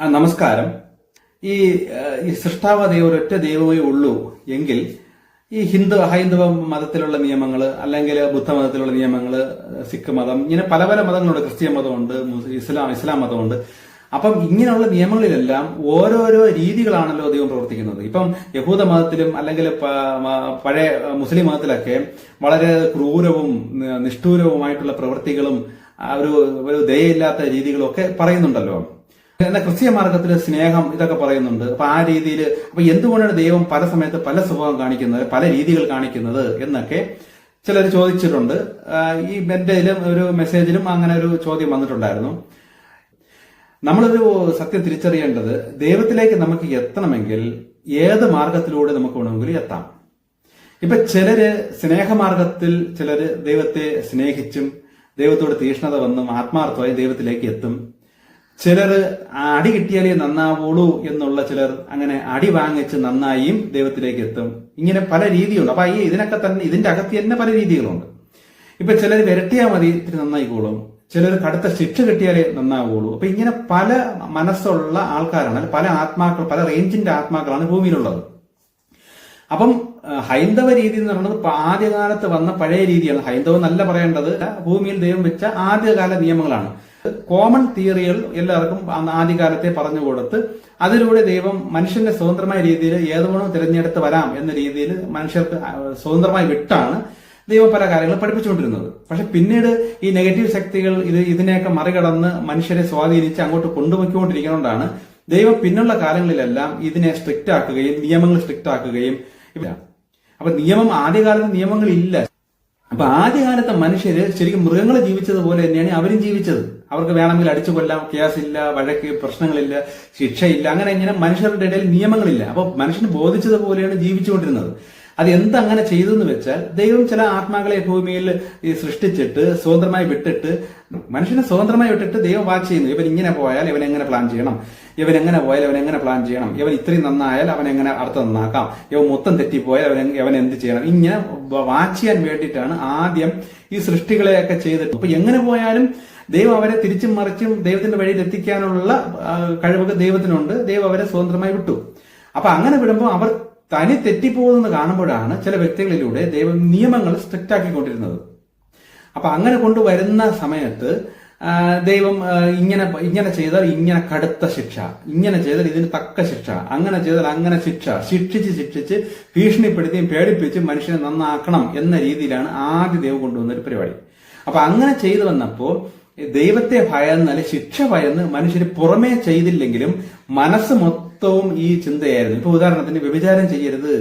ആ നമസ്കാരം. ഈ ഈ സൃഷ്ടാവ ദൈവം ഒരൊറ്റ ദൈവമേ ഉള്ളൂ എങ്കിൽ ഈ ഹിന്ദു ഹൈന്ദവ മതത്തിലുള്ള നിയമങ്ങൾ അല്ലെങ്കിൽ ബുദ്ധമതത്തിലുള്ള നിയമങ്ങൾ സിഖ് മതം ഇങ്ങനെ പല പല മതങ്ങളുണ്ട്. ക്രിസ്ത്യൻ മതമുണ്ട് ഇസ്ലാം ഇസ്ലാം മതമുണ്ട്. അപ്പം ഇങ്ങനെയുള്ള നിയമങ്ങളിലെല്ലാം ഓരോരോ രീതികളാണല്ലോ ദൈവം പ്രവർത്തിക്കുന്നത്. ഇപ്പം യഹൂദ മതത്തിലും അല്ലെങ്കിൽ പഴയ മുസ്ലിം മതത്തിലൊക്കെ വളരെ ക്രൂരവും നിഷ്ഠൂരവുമായിട്ടുള്ള പ്രവൃത്തികളും ഒരു ഒരു ദയയില്ലാത്ത രീതികളും ഒക്കെ പറയുന്നുണ്ടല്ലോ. എന്നാൽ ക്രിസ്തീയ മാർഗത്തിൽ സ്നേഹം ഇതൊക്കെ പറയുന്നുണ്ട്. അപ്പൊ ആ രീതിയിൽ അപ്പൊ എന്തുകൊണ്ടാണ് ദൈവം പല സമയത്ത് പല സ്വഭാവം കാണിക്കുന്നത് പല രീതികൾ കാണിക്കുന്നത് എന്നൊക്കെ ചിലർ ചോദിച്ചിട്ടുണ്ട്. ഈ എന്റെ ഒരു മെസ്സേജിലും അങ്ങനെ ഒരു ചോദ്യം വന്നിട്ടുണ്ടായിരുന്നു. നമ്മളൊരു സത്യം തിരിച്ചറിയേണ്ടത് ദൈവത്തിലേക്ക് നമുക്ക് എത്തണമെങ്കിൽ ഏത് മാർഗത്തിലൂടെ നമുക്ക് വേണമെങ്കിലും എത്താം. ഇപ്പൊ ചിലര് സ്നേഹമാർഗത്തിൽ ചിലര് ദൈവത്തെ സ്നേഹിച്ചും ദൈവത്തോട് തീഷ്ണത വന്നും ആത്മാർത്ഥമായി ദൈവത്തിലേക്ക് എത്തും. ചിലര് അടി കിട്ടിയാലേ നന്നാവുള്ളൂ എന്നുള്ള ചിലർ അങ്ങനെ അടി വാങ്ങിച്ച് നന്നായും ദൈവത്തിലേക്ക് എത്തും. ഇങ്ങനെ പല രീതിയുണ്ട്. അപ്പൊ ഈ ഇതിനൊക്കെ തന്നെ ഇതിന്റെ അകത്ത് തന്നെ പല രീതികളുണ്ട്. ഇപ്പൊ ചിലർ വിരട്ടിയാൽ മതി ഇത്തിരി നന്നായിക്കോളും. ചിലർ കടുത്ത ശിക്ഷ കിട്ടിയാലേ നന്നാവുള്ളൂ. അപ്പൊ ഇങ്ങനെ പല മനസ്സുള്ള ആൾക്കാരാണ് പല ആത്മാക്കൾ പല റേഞ്ചിന്റെ ആത്മാക്കളാണ് ഭൂമിയിലുള്ളത്. അപ്പം ഹൈന്ദവ രീതി എന്ന് പറയുന്നത് ആദ്യകാലത്ത് വന്ന പഴയ രീതിയാണ്. ഹൈന്ദവം നല്ല പറയേണ്ടത് ഭൂമിയിൽ ദൈവം വെച്ച ആദ്യകാല നിയമങ്ങളാണ്. കോമൺ തിയറികൾ എല്ലാവർക്കും ആദ്യകാലത്തെ പറഞ്ഞു കൊടുത്ത് അതിലൂടെ ദൈവം മനുഷ്യന്റെ സ്വതന്ത്രമായ രീതിയിൽ ഏതുവേണോ തിരഞ്ഞെടുത്ത് വരാം എന്ന രീതിയിൽ മനുഷ്യർക്ക് സ്വതന്ത്രമായി വിട്ടാണ് ദൈവം പല കാര്യങ്ങളും പഠിപ്പിച്ചുകൊണ്ടിരുന്നത്. പക്ഷെ പിന്നീട് ഈ നെഗറ്റീവ് ശക്തികൾ ഇത് ഇതിനെയൊക്കെ മറികടന്ന് മനുഷ്യരെ സ്വാധീനിച്ച് അങ്ങോട്ട് കൊണ്ടുപോയിക്കൊണ്ടിരിക്കുന്നതുകൊണ്ടാണ് ദൈവം പിന്നുള്ള കാലങ്ങളിലെല്ലാം ഇതിനെ സ്ട്രിക്റ്റ് ആക്കുകയും നിയമങ്ങൾ സ്ട്രിക്റ്റ് ആക്കുകയും ഇല്ല അപ്പൊ നിയമം ആദ്യകാലത്ത് നിയമങ്ങളില്ല. അപ്പൊ ആദ്യകാലത്തെ മനുഷ്യര് ശരിക്കും മൃഗങ്ങൾ ജീവിച്ചത് പോലെ തന്നെയാണ് അവരും ജീവിച്ചത്. അവർക്ക് വേണമെങ്കിൽ അടിച്ചു കൊല്ലാം കേസില്ല വഴക്ക് പ്രശ്നങ്ങളില്ല ശിക്ഷയില്ല അങ്ങനെ ഇങ്ങനെ മനുഷ്യരുടെ ഇടയിൽ നിയമങ്ങളില്ല. അപ്പൊ മനുഷ്യന് ബോധിച്ചതുപോലെയാണ് ജീവിച്ചുകൊണ്ടിരുന്നത്. അത് എന്തങ്ങനെ ചെയ്തു എന്ന് വെച്ചാൽ ദൈവം ചില ആത്മാക്കളെ ഭൂമിയിൽ സൃഷ്ടിച്ചിട്ട് സ്വതന്ത്രമായി വിട്ടിട്ട് മനുഷ്യനെ സ്വതന്ത്രമായി വിട്ടിട്ട് ദൈവം വാച്ച് ചെയ്യുന്നു. ഇവൻ ഇങ്ങനെ പോയാൽ ഇവൻ എങ്ങനെ പ്ലാൻ ചെയ്യണം? ഇവൻ എങ്ങനെ പോയാൽ അവൻ എങ്ങനെ പ്ലാൻ ചെയ്യണം? ഇവൻ ഇത്രയും നന്നായാൽ അവൻ എങ്ങനെ അടുത്ത് നന്നാക്കാം? ഇവൻ മൊത്തം തെറ്റിപ്പോയാൽ അവൻ അവൻ എന്ത് ചെയ്യണം? ഇങ്ങനെ വാച്ച് ചെയ്യാൻ വേണ്ടിയിട്ടാണ് ആദ്യം ഈ സൃഷ്ടികളെയൊക്കെ ചെയ്തിട്ട്. അപ്പൊ എങ്ങനെ പോയാലും ദൈവം അവരെ തിരിച്ചും മറിച്ചും ദൈവത്തിന്റെ വഴിയിൽ എത്തിക്കാനുള്ള കഴിവൊക്കെ ദൈവത്തിനുണ്ട്. ദൈവം അവരെ സ്വതന്ത്രമായി വിട്ടു. അപ്പൊ അങ്ങനെ വിടുമ്പോൾ അവർ തനി തെറ്റിപ്പോകുന്നത് കാണുമ്പോഴാണ് ചില വ്യക്തികളിലൂടെ ദൈവം നിയമങ്ങൾ സ്ട്രിക്റ്റ് ആക്കിക്കൊണ്ടിരുന്നത്. അപ്പൊ അങ്ങനെ കൊണ്ടുവരുന്ന സമയത്ത് ദൈവം ഇങ്ങനെ ഇങ്ങനെ ചെയ്താൽ ഇങ്ങനെ കടുത്ത ശിക്ഷ ഇങ്ങനെ ചെയ്താൽ ഇതിന് തക്ക ശിക്ഷ അങ്ങനെ ചെയ്താൽ അങ്ങനെ ശിക്ഷ ശിക്ഷിച്ച് ശിക്ഷിച്ച് ഭീഷണിപ്പെടുത്തിയും പേടിപ്പിച്ചും മനുഷ്യനെ നന്നാക്കണം എന്ന രീതിയിലാണ് ആദ്യ ദൈവം കൊണ്ടുവന്ന ഒരു പരിപാടി. അപ്പൊ അങ്ങനെ ചെയ്തു വന്നപ്പോൾ ദൈവത്തെ ഭയന്നാൽ ശിക്ഷ ഭയന്ന് മനുഷ്യർ പുറമേ ചെയ്തില്ലെങ്കിലും മനസ്സ് മൊത്തവും ഈ ചിന്തയായിരുന്നു. ഇപ്പൊ ഉദാഹരണത്തിന് വ്യഭിചാരം ചെയ്യരുത്.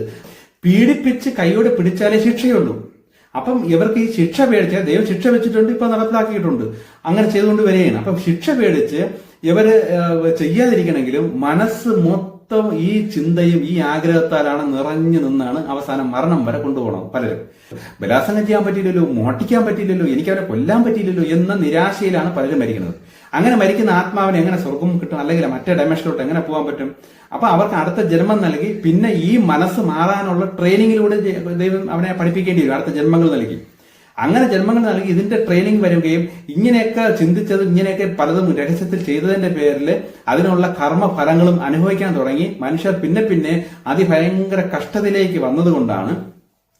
പീഡിപ്പിച്ച് കൈയോടെ പിടിച്ചാലേ ശിക്ഷയുള്ളൂ. അപ്പം ഇവർക്ക് ഈ ശിക്ഷ പേടിച്ച് ദൈവം ശിക്ഷ വെച്ചിട്ടുണ്ട് ഇപ്പൊ നടപ്പിലാക്കിയിട്ടുണ്ട്. അങ്ങനെ ചെയ്തുകൊണ്ട് വരികയാണ്. അപ്പം ശിക്ഷ പേടിച്ച് ഇവർ ചെയ്യാതിരിക്കണമെങ്കിലും മനസ്സ് മൊത്തം ഈ ചിന്തയും ഈ ആഗ്രഹത്താലാണ് നിറഞ്ഞു നിന്നാണ് അവസാനം മരണം വരെ കൊണ്ടുപോകണം പലരും. ബലാത്സംഗം ചെയ്യാൻ പറ്റിയില്ലല്ലോ മോട്ടിക്കാൻ പറ്റിയില്ലല്ലോ എനിക്ക് അവരെ കൊല്ലാൻ പറ്റിയില്ലല്ലോ എന്ന നിരാശയിലാണ് പലരും മരിക്കുന്നത്. അങ്ങനെ മരിക്കുന്ന ആത്മാവിന് എങ്ങനെ സ്വർഗം കിട്ടും അല്ലെങ്കിൽ മറ്റേ ഡയമെൻഷനിലോട്ട് എങ്ങനെ പോകാൻ പറ്റും? അപ്പൊ അവർക്ക് അടുത്ത ജന്മം നൽകി പിന്നെ ഈ മനസ്സ് മാറാനുള്ള ട്രെയിനിങ്ങിലൂടെ ദൈവം അവനെ പഠിപ്പിക്കേണ്ടി വരും അടുത്ത ജന്മങ്ങൾ നൽകി. അങ്ങനെ ജന്മങ്ങൾ നൽകി ഇതിന്റെ ട്രെയിനിങ് വരികയും ഇങ്ങനെയൊക്കെ ചിന്തിച്ചത് ഇങ്ങനെയൊക്കെ പലതും രഹസ്യത്തിൽ ചെയ്തതിന്റെ പേരിൽ അതിനുള്ള കർമ്മഫലങ്ങളും അനുഭവിക്കാൻ തുടങ്ങി. മനുഷ്യർ പിന്നെ പിന്നെ അതിഭയങ്കര കഷ്ടതയിലേക്ക് വന്നതുകൊണ്ടാണ്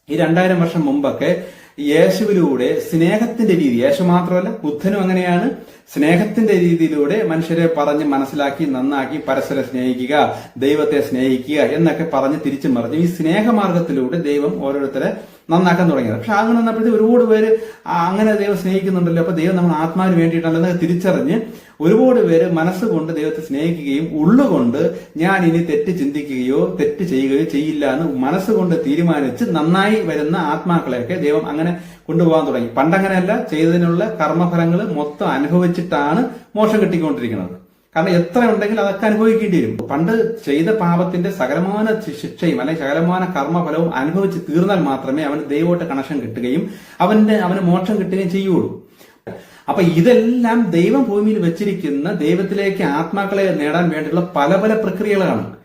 ഈ രണ്ടായിരം വർഷം മുമ്പൊക്കെ യേശുവിലൂടെ സ്നേഹത്തിന്റെ രീതി. യേശു മാത്രമല്ല ബുദ്ധനും അങ്ങനെയാണ്. സ്നേഹത്തിന്റെ രീതിയിലൂടെ മനുഷ്യരെ പറഞ്ഞ് മനസ്സിലാക്കി നന്നാക്കി പരസ്പരം സ്നേഹിക്കുക ദൈവത്തെ സ്നേഹിക്കുക എന്നൊക്കെ പറഞ്ഞ് തിരിച്ചു മറിഞ്ഞു. ഈ സ്നേഹമാർഗത്തിലൂടെ ദൈവം ഓരോരുത്തരെ നന്നാക്കാൻ തുടങ്ങിയത്. പക്ഷെ അങ്ങനെ വന്നപ്പോഴത്തേക്ക് ഒരുപാട് പേര് അങ്ങനെ ദൈവം സ്നേഹിക്കുന്നുണ്ടല്ലോ അപ്പൊ ദൈവം നമ്മൾ ആത്മാവിന് വേണ്ടിയിട്ടാണെന്ന് തിരിച്ചറിഞ്ഞ് ഒരുപാട് പേര് മനസ്സുകൊണ്ട് ദൈവത്തെ സ്നേഹിക്കുകയും ഉള്ളുകൊണ്ട് ഞാൻ ഇനി തെറ്റ് ചിന്തിക്കുകയോ തെറ്റ് ചെയ്യുകയോ ചെയ്യില്ല എന്ന് മനസ്സുകൊണ്ട് തീരുമാനിച്ച് നന്നായി വരുന്ന ആത്മാക്കളെയൊക്കെ ദൈവം അങ്ങനെ കൊണ്ടുപോകാൻ തുടങ്ങി. പണ്ടങ്ങനെയല്ല ചെയ്തതിനുള്ള കർമ്മഫലങ്ങൾ മൊത്തം അനുഭവിച്ചിട്ടാണ് മോശം കിട്ടിക്കൊണ്ടിരിക്കുന്നത്. കാരണം എത്ര ഉണ്ടെങ്കിൽ അതൊക്കെ അനുഭവിക്കേണ്ടി വരും. പണ്ട് ചെയ്ത പാപത്തിന്റെ സകലമാന ശിക്ഷയും അല്ലെങ്കിൽ സകലമാന കർമ്മഫലവും അനുഭവിച്ച് തീർന്നാൽ മാത്രമേ അവന് ദൈവമായിട്ട് കണക്ഷൻ കിട്ടുകയും അവന്റെ അവന് മോക്ഷം കിട്ടുകയും ചെയ്യുള്ളൂ. അപ്പൊ ഇതെല്ലാം ദൈവം ഭൂമിയിൽ വെച്ചിരിക്കുന്ന ദൈവത്തിലേക്ക് ആത്മാക്കളെ നേടാൻ വേണ്ടിയുള്ള പല പല പ്രക്രിയകളാണ്.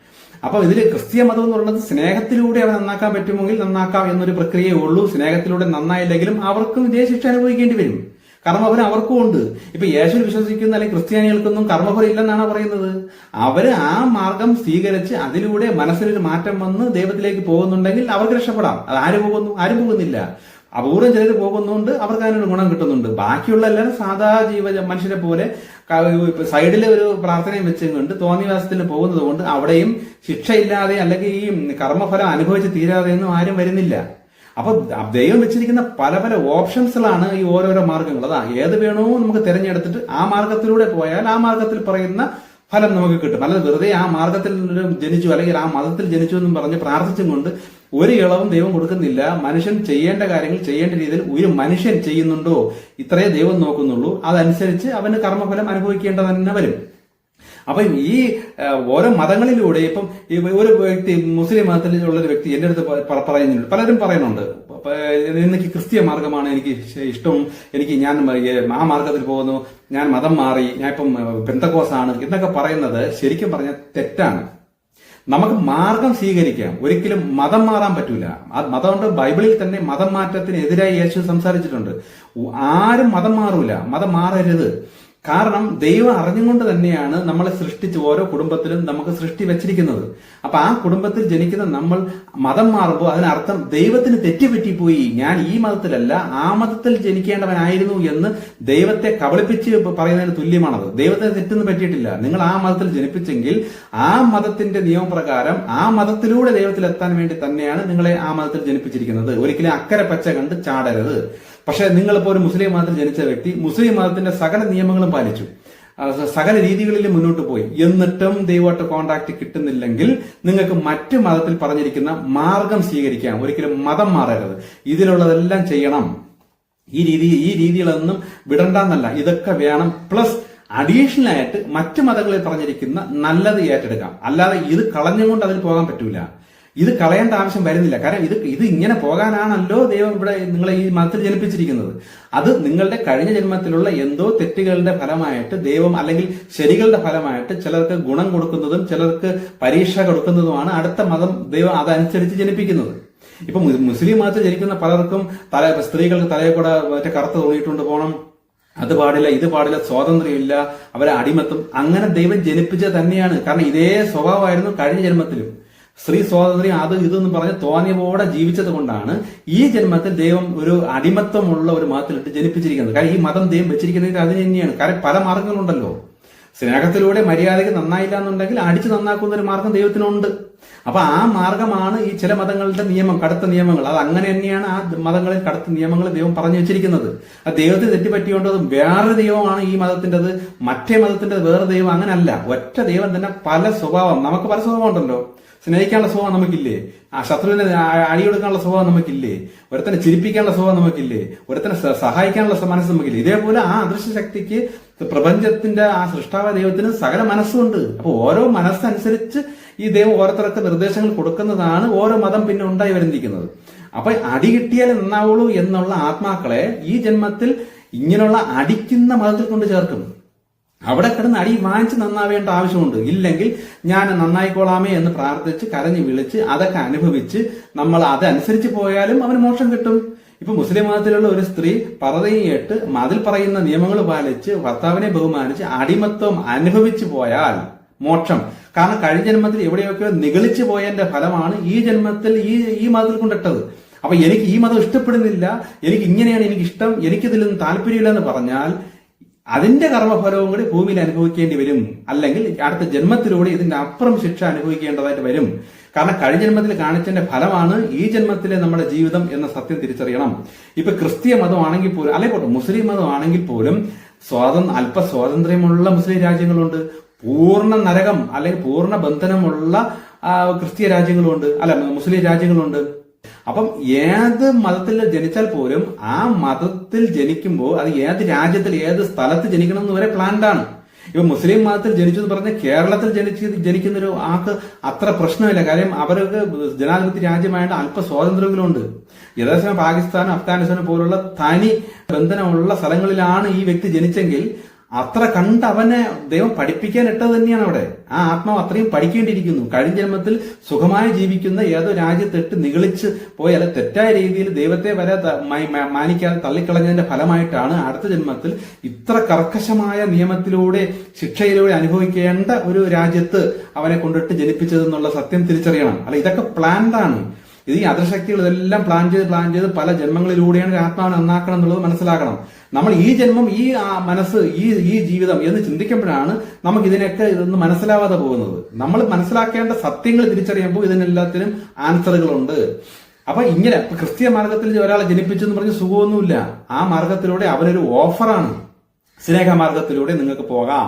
അപ്പൊ ഇതിൽ ക്രിസ്തീയ മതം എന്ന് പറയുന്നത് സ്നേഹത്തിലൂടെ അവർ നന്നാക്കാൻ പറ്റുമെങ്കിൽ നന്നാക്കാം എന്നൊരു പ്രക്രിയയേ ഉള്ളൂ. സ്നേഹത്തിലൂടെ നന്നായില്ലെങ്കിലും അവർക്കും ഇതേ ശിക്ഷ അനുഭവിക്കേണ്ടി വരും. കർമ്മഫലം അവർക്കും ഉണ്ട്. ഇപ്പൊ യേശു വിശ്വസിക്കുന്ന അല്ലെങ്കിൽ ക്രിസ്ത്യാനികൾക്കൊന്നും കർമ്മഫലം ഇല്ലെന്നാണ് പറയുന്നത്. അവർ ആ മാർഗം സ്വീകരിച്ച് അതിലൂടെ മനസ്സിലൊരു മാറ്റം വന്ന് ദൈവത്തിലേക്ക് പോകുന്നുണ്ടെങ്കിൽ അവർക്ക് രക്ഷപ്പെടാം. അത് ആര് പോകുന്നു? ആരും പോകുന്നില്ല. അപൂർവം ചിലർ പോകുന്നതുകൊണ്ട് അവർക്ക് അതിനൊരു ഗുണം കിട്ടുന്നുണ്ട്. ബാക്കിയുള്ള എല്ലാവരും സാധാ ജീവ മനുഷ്യരെ പോലെ സൈഡിൽ ഒരു പ്രാർത്ഥനയും വെച്ചുകൊണ്ട് തോന്നിവാസത്തിൽ പോകുന്നത് കൊണ്ട് അവിടെയും ശിക്ഷയില്ലാതെ അല്ലെങ്കിൽ ഈ കർമ്മഫലം അനുഭവിച്ച് തീരാതെയൊന്നും ആരും വരുന്നില്ല. അപ്പൊ ദൈവം വെച്ചിരിക്കുന്ന പല പല ഓപ്ഷൻസിലാണ് ഈ ഓരോരോ മാർഗങ്ങൾ. അതാ ഏത് വേണോ നമുക്ക് തിരഞ്ഞെടുത്തിട്ട് ആ മാർഗത്തിലൂടെ പോയാൽ ആ മാർഗത്തിൽ പറയുന്ന ഫലം നമുക്ക് കിട്ടും. അല്ലാതെ വെറുതെ ആ മാർഗത്തിൽ ജനിച്ചു അല്ലെങ്കിൽ ആ മതത്തിൽ ജനിച്ചു എന്നും പറഞ്ഞ് പ്രാർത്ഥിച്ചും കൊണ്ട് ഒരു ഇളവും ദൈവം കൊടുക്കുന്നില്ല. മനുഷ്യൻ ചെയ്യേണ്ട കാര്യങ്ങൾ ചെയ്യേണ്ട രീതിയിൽ ഒരു മനുഷ്യൻ ചെയ്യുന്നുണ്ടോ? ഇത്രയേ ദൈവം നോക്കുന്നുള്ളൂ. അതനുസരിച്ച് അവന് കർമ്മഫലം അനുഭവിക്കേണ്ടത് തന്നെ വരും. അപ്പം ഈ ഓരോ മതങ്ങളിലൂടെ ഇപ്പം ഒരു വ്യക്തി മുസ്ലിം മതത്തിലുള്ള ഒരു വ്യക്തി എന്റെ അടുത്ത് പറയുന്നുണ്ട്. പലരും പറയുന്നുണ്ട്. എനിക്ക് ക്രിസ്തീയ മാർഗമാണ് എനിക്ക് ഇഷ്ടം. എനിക്ക് ഞാൻ ആ മാർഗത്തിൽ പോകുന്നു. ഞാൻ മതം മാറി. ഞാൻ ഇപ്പം ബന്ധക്കോസാണ് എന്നൊക്കെ പറയുന്നത് ശരിക്കും പറഞ്ഞ തെറ്റാണ്. നമുക്ക് മാർഗം സ്വീകരിക്കാം. ഒരിക്കലും മതം മാറാൻ പറ്റൂല. ആ മതം കൊണ്ട് ബൈബിളിൽ തന്നെ മതം മാറ്റത്തിനെതിരായി യേശു സംസാരിച്ചിട്ടുണ്ട്. ആരും മതം മാറൂല. മതം മാറരുത്. കാരണം ദൈവം അറിഞ്ഞുകൊണ്ട് തന്നെയാണ് നമ്മളെ സൃഷ്ടിച്ച് ഓരോ കുടുംബത്തിലും നമുക്ക് സൃഷ്ടി വെച്ചിരിക്കുന്നത്. അപ്പൊ ആ കുടുംബത്തിൽ ജനിക്കുന്ന നമ്മൾ മതം മാറുമ്പോൾ അതിനർത്ഥം ദൈവത്തിന് തെറ്റുപറ്റിപ്പോയി. ഞാൻ ഈ മതത്തിലല്ല ആ മതത്തിൽ ജനിക്കേണ്ടവനായിരുന്നു എന്ന് ദൈവത്തെ കബളിപ്പിച്ച് പറയുന്നതിന് തുല്യമാണത്. ദൈവത്തെ തെറ്റൊന്നും പറ്റിയിട്ടില്ല. നിങ്ങൾ ആ മതത്തിൽ ജനിപ്പിച്ചെങ്കിൽ ആ മതത്തിന്റെ നിയമപ്രകാരം ആ മതത്തിലൂടെ ദൈവത്തിൽ എത്താൻ വേണ്ടി തന്നെയാണ് നിങ്ങളെ ആ മതത്തിൽ ജനിപ്പിച്ചിരിക്കുന്നത്. ഒരിക്കലും അക്കരെ പച്ച കണ്ട് ചാടരുത്. പക്ഷെ നിങ്ങളിപ്പോൾ ഒരു മുസ്ലിം മതത്തിൽ ജനിച്ച വ്യക്തി മുസ്ലിം മതത്തിന്റെ സകല നിയമങ്ങളും പാലിച്ചു. സകല രീതികളിൽ മുന്നോട്ട് പോയി. എന്നിട്ടും ദൈവമായിട്ട് കോണ്ടാക്ട് കിട്ടുന്നില്ലെങ്കിൽ നിങ്ങൾക്ക് മറ്റു മതത്തിൽ പറഞ്ഞിരിക്കുന്ന മാർഗം സ്വീകരിക്കാം. ഒരിക്കലും മതം മാറരുത്. ഇതിലുള്ളതെല്ലാം ചെയ്യണം. ഈ രീതി ഈ രീതികളൊന്നും വിടണ്ടെന്നല്ല. ഇതൊക്കെ വേണം. പ്ലസ് അഡീഷണൽ ആയിട്ട് മറ്റു മതങ്ങളിൽ പറഞ്ഞിരിക്കുന്ന നല്ലത് ഏറ്റെടുക്കാം. അല്ലാതെ ഇത് കളഞ്ഞുകൊണ്ട് അതിൽ പോകാൻ പറ്റൂല. ഇത് കളയേണ്ട ആവശ്യം വരുന്നില്ല. കാരണം ഇത് ഇത് ഇങ്ങനെ പോകാനാണല്ലോ ദൈവം ഇവിടെ നിങ്ങളെ ഈ മതത്തിൽ ജനിപ്പിച്ചിരിക്കുന്നത്. അത് നിങ്ങളുടെ കഴിഞ്ഞ ജന്മത്തിലുള്ള എന്തോ തെറ്റുകളുടെ ഫലമായിട്ട് ദൈവം അല്ലെങ്കിൽ ശരികളുടെ ഫലമായിട്ട് ചിലർക്ക് ഗുണം കൊടുക്കുന്നതും ചിലർക്ക് പരീക്ഷ കൊടുക്കുന്നതുമാണ് അടുത്ത മതം ദൈവം അതനുസരിച്ച് ജനിപ്പിക്കുന്നത്. ഇപ്പൊ മുസ്ലിം മതത്തിൽ ജനിക്കുന്ന പലർക്കും തല സ്ത്രീകൾക്ക് തലയെ കൂടെ മറ്റേ കറുത്ത് തോന്നിയിട്ടുണ്ട് പോകണം അത് പാടില്ല ഇത് പാടില്ല സ്വാതന്ത്ര്യമില്ല അവരെ അടിമത്തം. അങ്ങനെ ദൈവം ജനിപ്പിച്ചത് തന്നെയാണ്. കാരണം ഇതേ സ്വഭാവമായിരുന്നു കഴിഞ്ഞ ജന്മത്തിലും. സ്ത്രീ സ്വാതന്ത്ര്യം അത് ഇതെന്ന് പറഞ്ഞ് തോന്നിയവോടെ ജീവിച്ചത് കൊണ്ടാണ് ഈ ജന്മത്തിൽ ദൈവം ഒരു അടിമത്വമുള്ള ഒരു മതത്തിലിട്ട് ജനിപ്പിച്ചിരിക്കുന്നത്. കാരണം ഈ മതം ദൈവം വെച്ചിരിക്കുന്നത് അതിന് തന്നെയാണ്. കാരണം പല മാർഗങ്ങളുണ്ടല്ലോ. സ്നേഹത്തിലൂടെ മര്യാദയ്ക്ക് നന്നായില്ല എന്നുണ്ടെങ്കിൽ അടിച്ചു നന്നാക്കുന്ന ഒരു മാർഗം ദൈവത്തിനുണ്ട്. അപ്പൊ ആ മാർഗമാണ് ഈ ചില മതങ്ങളുടെ നിയമം കടുത്ത നിയമങ്ങൾ. അത് അങ്ങനെ തന്നെയാണ് ആ മതങ്ങളിൽ കടുത്ത നിയമങ്ങൾ ദൈവം പറഞ്ഞു വെച്ചിരിക്കുന്നത്. ആ ദൈവത്തിന് തെറ്റുപറ്റിയോണ്ടത് വേറൊരു ദൈവമാണ് ഈ മതത്തിന്റെത്. മറ്റേ മതത്തിന്റെ വേറെ ദൈവം അങ്ങനല്ല. ഒറ്റ ദൈവം തന്നെ പല സ്വഭാവം. നമുക്ക് പല സ്വഭാവം ഉണ്ടല്ലോ. സ്നേഹിക്കാനുള്ള സ്വഭാവം നമുക്കില്ലേ? ആ ശത്രുവിനെ അടിയെടുക്കാനുള്ള സ്വഭാവം നമുക്കില്ലേ? ഒരുത്തനെ ചിരിപ്പിക്കാനുള്ള സ്വഭാവം നമുക്കില്ലേ? ഒരുത്തനെ സഹായിക്കാനുള്ള മനസ്സ് നമുക്കില്ലേ? ഇതേപോലെ ആ അദൃശ്യ ശക്തിക്ക് പ്രപഞ്ചത്തിന്റെ ആ സൃഷ്ടാവ ദൈവത്തിന് സകല മനസ്സുണ്ട്. അപ്പൊ ഓരോ മനസ്സനുസരിച്ച് ഈ ദൈവം ഓരോരുത്തർക്ക് നിർദ്ദേശങ്ങൾ കൊടുക്കുന്നതാണ് ഓരോ മതം പിന്നെ ഉണ്ടായി വരുന്നിരിക്കുന്നത്. അപ്പൊ അടി കിട്ടിയാൽ നന്നാവുള്ളൂ എന്നുള്ള ആത്മാക്കളെ ഈ ജന്മത്തിൽ ഇങ്ങനെയുള്ള അടിക്കുന്ന മതത്തിൽ കൊണ്ട് ചേർക്കും അവിടെ കിടന്ന് അടി വാങ്ങിച്ച് നന്നാവേണ്ട ആവശ്യമുണ്ട്. ഇല്ലെങ്കിൽ ഞാൻ നന്നായിക്കോളാമേ എന്ന് പ്രാർത്ഥിച്ച് കരഞ്ഞു വിളിച്ച് അതൊക്കെ അനുഭവിച്ച് നമ്മൾ അതനുസരിച്ച് പോയാലും അവന് മോക്ഷം കിട്ടും. ഇപ്പൊ മുസ്ലിം മതത്തിലുള്ള ഒരു സ്ത്രീ പറതയിട്ട് മതിൽ പറയുന്ന നിയമങ്ങൾ പാലിച്ച് ഭർത്താവിനെ ബഹുമാനിച്ച് അടിമത്വം അനുഭവിച്ചു പോയാൽ മോക്ഷം. കാരണം കഴിഞ്ഞ ജന്മത്തിൽ എവിടെയൊക്കെ നിഗളിച്ചു പോയതിന്റെ ഫലമാണ് ഈ ജന്മത്തിൽ ഈ ഈ മതത്തിൽ കൊണ്ടിട്ടത്. അപ്പൊ എനിക്ക് ഈ മതം ഇഷ്ടപ്പെടുന്നില്ല എനിക്ക് ഇങ്ങനെയാണ് എനിക്ക് ഇഷ്ടം എനിക്കിതിലൊന്നും താല്പര്യമില്ല എന്ന് പറഞ്ഞാൽ അതിന്റെ കർമ്മഫലവും കൂടി ഭൂമിയിൽ അനുഭവിക്കേണ്ടി വരും. അല്ലെങ്കിൽ അടുത്ത ജന്മത്തിലൂടെ ഇതിന്റെ അപ്പുറം ശിക്ഷ അനുഭവിക്കേണ്ടതായിട്ട് വരും. കാരണം കഴിഞ്ഞ ജന്മത്തിൽ കാണിച്ചതിന്റെ ഫലമാണ് ഈ ജന്മത്തിലെ നമ്മുടെ ജീവിതം എന്ന സത്യം തിരിച്ചറിയണം. ഇപ്പൊ ക്രിസ്തീയ മതമാണെങ്കിൽ പോലും അല്ലെ പോട്ടെ മുസ്ലിം മതമാണെങ്കിൽ പോലും സ്വാതന്ത്ര്യ അല്പ സ്വാതന്ത്ര്യമുള്ള മുസ്ലിം രാജ്യങ്ങളുണ്ട്. പൂർണ നരകം അല്ലെങ്കിൽ പൂർണ ബന്ധനമുള്ള ക്രിസ്തീയ രാജ്യങ്ങളുണ്ട്. അല്ല മുസ്ലിം രാജ്യങ്ങളുണ്ട്. അപ്പം ഏത് മതത്തിൽ ജനിച്ചാൽ പോലും ആ മതത്തിൽ ജനിക്കുമ്പോൾ അത് ഏത് രാജ്യത്തിൽ ഏത് സ്ഥലത്ത് ജനിക്കണം എന്ന് വരെ പ്ലാൻഡ് ഇപ്പൊ മുസ്ലിം മതത്തിൽ ജനിച്ചു എന്ന് പറഞ്ഞാൽ കേരളത്തിൽ ജനിച്ച് ജനിക്കുന്ന ഒരു ആൾക്ക് അത്ര പ്രശ്നമില്ല. കാര്യം അവർക്ക് ജനാധിപത്യ രാജ്യമായിട്ട് അല്പ സ്വാതന്ത്ര്യങ്ങളുണ്ട് യഥാസമയം പാകിസ്ഥാനും അഫ്ഗാനിസ്ഥാനും പോലുള്ള തനി ബന്ധനമുള്ള സ്ഥലങ്ങളിലാണ് ഈ വ്യക്തി ജനിച്ചെങ്കിൽ അത്ര കണ്ട് അവനെ ദൈവം പഠിപ്പിക്കാൻ ഇട്ടത് തന്നെയാണ് അവിടെ. ആ ആത്മാവ് അത്രയും പഠിക്കേണ്ടിയിരിക്കുന്നു. കഴിഞ്ഞ ജന്മത്തിൽ സുഖമായി ജീവിക്കുന്ന ഏതോ രാജ്യത്തിട്ട് നിഗളിച്ച് പോയ അല്ലെ തെറ്റായ രീതിയിൽ ദൈവത്തെ വരെ മാനിക്കാതെ തള്ളിക്കളഞ്ഞതിന്റെ ഫലമായിട്ടാണ് അടുത്ത ജന്മത്തിൽ ഇത്ര കർക്കശമായ നിയമത്തിലൂടെ ശിക്ഷയിലൂടെ അനുഭവിക്കേണ്ട ഒരു രാജ്യത്ത് അവനെ കൊണ്ടിട്ട് ജനിപ്പിച്ചതെന്നുള്ള സത്യം തിരിച്ചറിയണം. അല്ല ഇതൊക്കെ പ്ലാൻഡാണ് ഇത് ഈ അദൃശക്തികൾ ഇതെല്ലാം പ്ലാൻ ചെയ്ത് പ്ലാൻ ചെയ്ത് പല ജന്മങ്ങളിലൂടെയാണ് ആത്മാവ് നന്നാക്കണം എന്നുള്ളത് മനസ്സിലാക്കണം. നമ്മൾ ഈ ജന്മം ഈ മനസ്സ് ഈ ഈ ജീവിതം എന്ന് ചിന്തിക്കുമ്പോഴാണ് നമുക്ക് ഇതിനൊക്കെ ഇതൊന്നും മനസ്സിലാവാതെ പോകുന്നത്. നമ്മൾ മനസ്സിലാക്കേണ്ട സത്യങ്ങൾ തിരിച്ചറിയുമ്പോൾ ഇതിനെല്ലാത്തിനും ആൻസറുകളുണ്ട്. അപ്പൊ ഇങ്ങനെ ക്രിസ്തീയ മാർഗത്തിൽ ഒരാളെ ജനിപ്പിച്ചു എന്ന് പറഞ്ഞ് സുഖമൊന്നുമില്ല. ആ മാർഗത്തിലൂടെ അവനൊരു ഓഫറാണ്. സ്നേഹമാർഗത്തിലൂടെ നിങ്ങൾക്ക് പോകാം.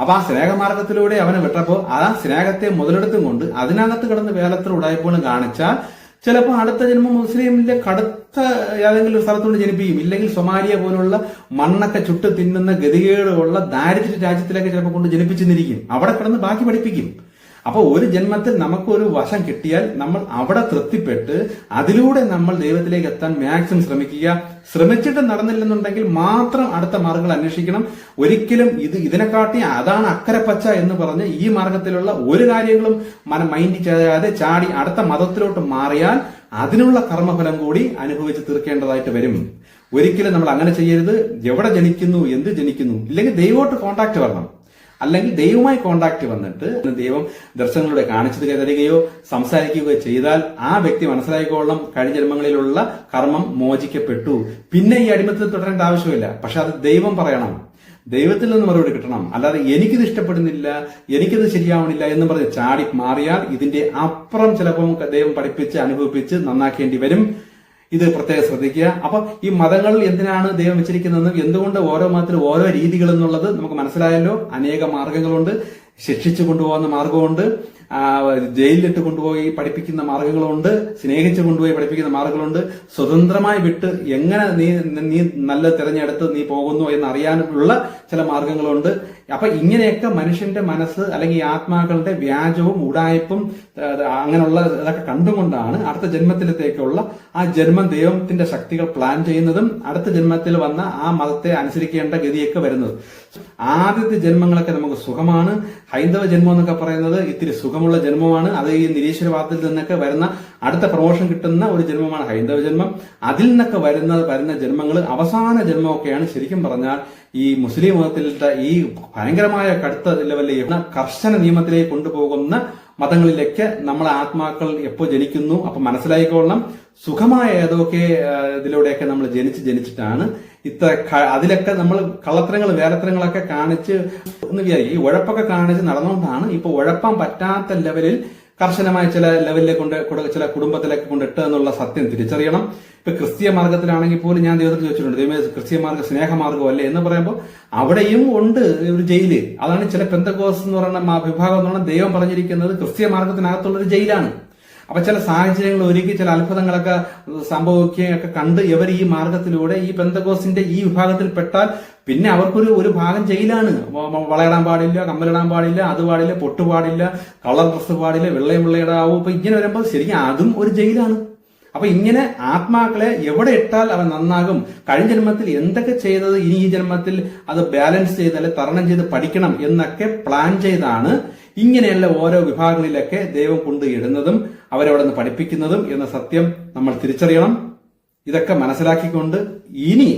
അപ്പൊ ആ സ്നേഹമാർഗത്തിലൂടെ അവനെ വിട്ടപ്പോ ആ സ്നേഹത്തെ മുതലെടുത്തും കൊണ്ട് അതിനകത്ത് കിടന്ന് വേലത്തിൽ ഉടായ്പോലും കാണിച്ചാൽ ചിലപ്പോൾ അടുത്ത ജന്മം മുസ്ലിമിന്റെ കടുത്ത ഏതെങ്കിലും ഒരു സ്ഥലത്തുകൊണ്ട് ജനിപ്പിക്കും. ഇല്ലെങ്കിൽ സൊമാലിയ പോലുള്ള മണ്ണൊക്കെ ചുട്ട് തിന്നുന്ന ഗതികേടുള്ള ദാരിദ്ര്യ രാജ്യത്തിലേക്ക് ചിലപ്പോൾ കൊണ്ട് ജനിപ്പിച്ചെന്നിരിക്കും. അവിടെ കിടന്ന് ബാക്കി പഠിപ്പിക്കും. അപ്പൊ ഒരു ജന്മത്തിൽ നമുക്കൊരു വശം കിട്ടിയാൽ നമ്മൾ അവിടെ തൃപ്തിപ്പെട്ട് അതിലൂടെ നമ്മൾ ദൈവത്തിലേക്ക് എത്താൻ മാക്സിമം ശ്രമിക്കുക. ശ്രമിച്ചിട്ട് നടന്നില്ലെന്നുണ്ടെങ്കിൽ മാത്രം അടുത്ത മാർഗങ്ങൾ അന്വേഷിക്കണം. ഒരിക്കലും ഇത് ഇതിനെക്കാട്ടി അതാണ് അക്കരെ പച്ച എന്ന് പറഞ്ഞ് ഈ മാർഗത്തിലുള്ള ഒരു കാര്യങ്ങളും മന മൈൻഡ് ചെയ്യാതെ ചാടി അടുത്ത മതത്തിലോട്ട് മാറിയാൽ അതിനുള്ള കർമ്മഫലം കൂടി അനുഭവിച്ച് തീർക്കേണ്ടതായിട്ട് വരും. ഒരിക്കലും നമ്മൾ അങ്ങനെ ചെയ്യരുത്. എവിടെ ജനിക്കുന്നു എന്ത് ജനിക്കുന്നു ഇല്ലെങ്കിൽ ദൈവമായിട്ട് കോണ്ടാക്ട് വരണം. അല്ലെങ്കിൽ ദൈവമായി കോണ്ടാക്ട് വന്നിട്ട് ദൈവം ദർശനങ്ങളിലൂടെ കാണിച്ചു തരികയോ സംസാരിക്കുകയോ ചെയ്താൽ ആ വ്യക്തി മനസ്സിലാക്കിക്കോളം കഴിഞ്ഞ ജന്മങ്ങളിലുള്ള കർമ്മം മോചിക്കപ്പെട്ടു. പിന്നെ ഈ അടിമത്തിൽ തുടരേണ്ട ആവശ്യമില്ല. പക്ഷെ അത് ദൈവം പറയണം. ദൈവത്തിൽ നിന്ന് മറുപടി കിട്ടണം. അല്ലാതെ എനിക്കിത് ഇഷ്ടപ്പെടുന്നില്ല എനിക്കിത് ശരിയാവണില്ല എന്ന് പറഞ്ഞ് ചാടി മാറിയാൽ ഇതിന്റെ അപ്പുറം ചിലപ്പോൾ ദൈവം പഠിപ്പിച്ച് അനുഭവിപ്പിച്ച് നന്നാക്കേണ്ടി വരും. ഇത് പ്രത്യേകം ശ്രദ്ധിക്കുക. അപ്പൊ ഈ മതങ്ങളിൽ എന്തിനാണ് ദൈവം വെച്ചിരിക്കുന്നതെന്നും എന്തുകൊണ്ട് ഓരോ മതത്തിലും ഓരോ രീതികൾ എന്നുള്ളത് നമുക്ക് മനസ്സിലായല്ലോ. അനേക മാർഗങ്ങളുണ്ട്. ശിക്ഷിച്ചു കൊണ്ടുപോകുന്ന മാർഗമുണ്ട്. ജയിലിലിട്ട് കൊണ്ടുപോയി പഠിപ്പിക്കുന്ന മാർഗങ്ങളുണ്ട്. സ്നേഹിച്ചു കൊണ്ടുപോയി പഠിപ്പിക്കുന്ന മാർഗങ്ങളുണ്ട്. സ്വതന്ത്രമായി വിട്ട് എങ്ങനെ നീ നീ നല്ല തിരഞ്ഞെടുത്ത് നീ പോകുന്നു എന്ന് അറിയാനുള്ള ചില മാർഗങ്ങളുണ്ട്. അപ്പൊ ഇങ്ങനെയൊക്കെ മനുഷ്യന്റെ മനസ്സ് അല്ലെങ്കിൽ ആത്മാക്കളുടെ വ്യാജവും ഉടായ്പും അങ്ങനെയുള്ള ഇതൊക്കെ കണ്ടുകൊണ്ടാണ് അടുത്ത ജന്മത്തിലത്തേക്കുള്ള ആ ജന്മം ദൈവത്തിന്റെ ശക്തികൾ പ്ലാൻ ചെയ്യുന്നതും അടുത്ത ജന്മത്തിൽ വന്ന ആ മതത്തെ അനുസരിക്കേണ്ട ഗതിയൊക്കെ വരുന്നത്. ആദ്യത്തെ ജന്മങ്ങളൊക്കെ നമുക്ക് സുഖമാണ്. ഹൈന്ദവ ജന്മം എന്നൊക്കെ പറയുന്നത് ഇത്തിരി സുഖമുള്ള ജന്മമാണ്. അത് ഈ നിരീശ്വരവാദത്തിൽ നിന്നൊക്കെ വരുന്ന അടുത്ത പ്രമോഷൻ കിട്ടുന്ന ഒരു ജന്മമാണ് ഹൈന്ദവ ജന്മം. അതിൽ നിന്നൊക്കെ വരുന്ന വരുന്ന ജന്മങ്ങൾ അവസാന ജന്മമൊക്കെയാണ് ശരിക്കും പറഞ്ഞാൽ ഈ മുസ്ലിം മതത്തിലത്തെ ഈ ഭയങ്കരമായ കടുത്ത ലെവലിൽ കർശന നിയമത്തിലേക്ക് കൊണ്ടുപോകുന്ന മതങ്ങളിലേക്ക് നമ്മളെ ആത്മാക്കൾ എപ്പോൾ ജനിക്കുന്നു അപ്പൊ മനസ്സിലായിക്കൊള്ളണം. സുഖമായ ഏതൊക്കെ ഇതിലൂടെയൊക്കെ നമ്മൾ ജനിച്ച് ജനിച്ചിട്ടാണ്. ഇത്ര അതിലൊക്കെ നമ്മൾ കള്ളത്തരങ്ങൾ വേലത്തരങ്ങളൊക്കെ കാണിച്ച് ഒന്ന് വിചാരിക്കും ഈ ഉഴപ്പൊക്കെ കാണിച്ച് നടന്നുകൊണ്ടാണ് ഇപ്പൊ ഉഴപ്പാൻ പറ്റാത്ത ലെവലിൽ കർശനമായ ചില ലെവലിലേക്ക് കൊണ്ട് ചില കുടുംബത്തിലേക്ക് കൊണ്ടിട്ട് എന്നുള്ള സത്യം തിരിച്ചറിയണം. ഇപ്പൊ ക്രിസ്തീയ മാർഗത്തിലാണെങ്കിൽ പോലും ഞാൻ ദൈവത്തിൽ ചോദിച്ചിട്ടുണ്ട് ദൈവമേ ക്രിസ്തീയ മാർഗ സ്നേഹമാർഗം അല്ലേ എന്ന് പറയുമ്പോൾ അവിടെയും ഉണ്ട് ഒരു ജയിൽ. അതാണ് ചില പെന്തകോസ് എന്ന് പറയുന്ന വിഭാഗം എന്ന് പറഞ്ഞാൽ ദൈവം പറഞ്ഞിരിക്കുന്നത് ക്രിസ്തീയ മാർഗത്തിനകത്തുള്ള ഒരു ജയിലാണ്. അപ്പൊ ചില സാഹചര്യങ്ങൾ ഒരുക്കി ചില അത്ഭുതങ്ങളൊക്കെ സംഭവിക്കുകയും ഒക്കെ കണ്ട് ഇവർ ഈ മാർഗത്തിലൂടെ ഈ പെന്തകോസിന്റെ ഈ വിഭാഗത്തിൽ പെട്ടാൽ പിന്നെ അവർക്കൊരു ഒരു ഭാഗം ജയിലാണ്. വളയിടാൻ പാടില്ല കമ്മലിടാൻ പാടില്ല അത് പാടില്ല പൊട്ട് പാടില്ല കളർ ഡ്രസ് പാടില്ല വെള്ളയും വെള്ളയിടാവും. അപ്പൊ ഇങ്ങനെ വരുമ്പോൾ ശരിക്കും അതും ഒരു ജയിലാണ്. അപ്പൊ ഇങ്ങനെ ആത്മാക്കളെ എവിടെ ഇട്ടാൽ അവ നന്നാകും? കഴിഞ്ഞ ജന്മത്തിൽ എന്തൊക്കെ ചെയ്തത് ഇനി ഈ ജന്മത്തിൽ അത് ബാലൻസ് ചെയ്ത് അല്ലെ തരണം ചെയ്ത് പഠിക്കണം എന്നൊക്കെ പ്ലാൻ ചെയ്താണ്. ഇങ്ങനെയുള്ള ഓരോ വിഭാഗങ്ങളിലൊക്കെ ദൈവം കൊണ്ട് ഇടുന്നതും അവരവിടെ നിന്ന് പഠിപ്പിക്കുന്നതും എന്ന സത്യം നമ്മൾ തിരിച്ചറിയണം. ഇതൊക്കെ മനസ്സിലാക്കിക്കൊണ്ട് ഇനി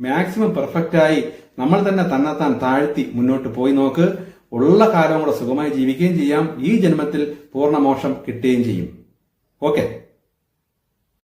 മാക്സിമം പെർഫെക്റ്റായി നമ്മൾ തന്നെ തന്നെത്താൻ താഴ്ത്തി മുന്നോട്ട് പോയി നോക്ക്. ഉള്ള കാലം കൂടെ സുഖമായി ജീവിക്കുകയും ചെയ്യാം. ഈ ജന്മത്തിൽ പൂർണമോക്ഷം കിട്ടുകയും ചെയ്യും. ഓക്കെ